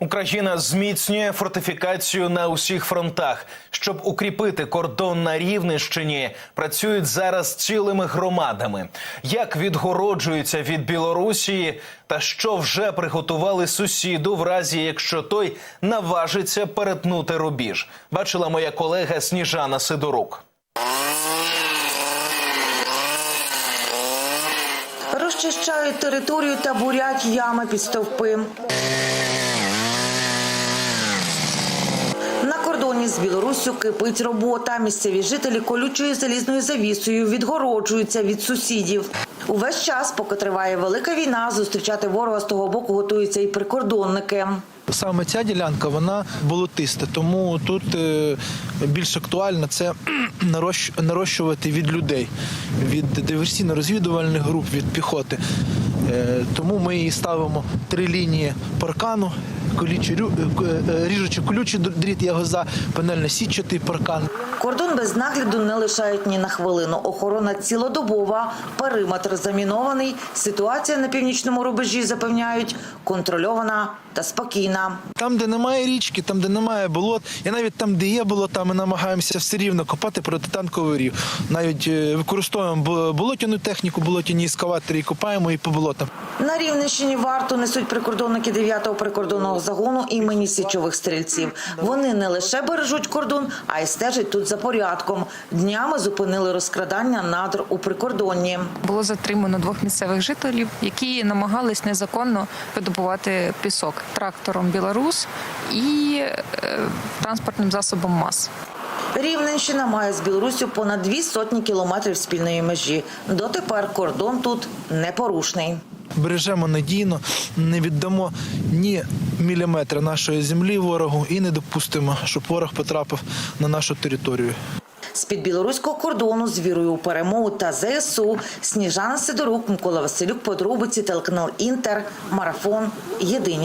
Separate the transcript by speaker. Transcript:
Speaker 1: Україна зміцнює фортифікацію на усіх фронтах. Щоб укріпити кордон на Рівненщині, працюють зараз цілими громадами. Як відгороджуються від Білорусії, та що вже приготували сусіду в разі, якщо той наважиться перетнути рубіж, бачила моя колега Сніжана Сидорук.
Speaker 2: Розчищають територію та бурять ями під стовпи. На кордоні з Білоруссю кипить робота. Місцеві жителі колючою залізною завісою відгороджуються від сусідів. Увесь час, поки триває велика війна, зустрічати ворога з того боку готуються і прикордонники.
Speaker 3: Саме ця ділянка вона болотиста, тому тут е, більш актуально це нарощувати від людей, від диверсійно-розвідувальних груп, від піхоти. Е, Тому ми і ставимо три лінії паркану, колючі, е, е, ріжучи колючий дріт ягоза, панельно-сітчатий паркан.
Speaker 2: Кордон без нагляду не лишають ні на хвилину. Охорона цілодобова, периметр замінований. Ситуація на північному рубежі запевняють контрольована та спокійна.
Speaker 3: Там, де немає річки, там, де немає болот, і навіть там, де є болота, ми намагаємося все рівно копати протитанковий рів. Навіть використовуємо болотяну техніку, болотяні ескаватори і копаємо і по болотам.
Speaker 2: На Рівненщині варту несуть прикордонники 9-го прикордонного загону імені січових стрільців. Вони не лише бережуть кордон, а й стежать тут за порядком. Днями зупинили розкрадання надр у прикордонні.
Speaker 4: Було затримано двох місцевих жителів, які намагались незаконно видобувати пісок трактором Білорус і е, транспортним засобом МАЗ.
Speaker 2: Рівненщина має з Білоруссю понад дві сотні кілометрів спільної межі. Дотепер кордон тут непорушний.
Speaker 3: Бережемо надійно, не віддамо ні міліметра нашої землі ворогу і не допустимо, щоб ворог потрапив на нашу територію.
Speaker 2: З-під білоруського кордону з вірою у перемогу та ЗСУ Сніжана Сидорук, Микола Василюк, подробиці, телеканал Інтер, Марафон. Єдині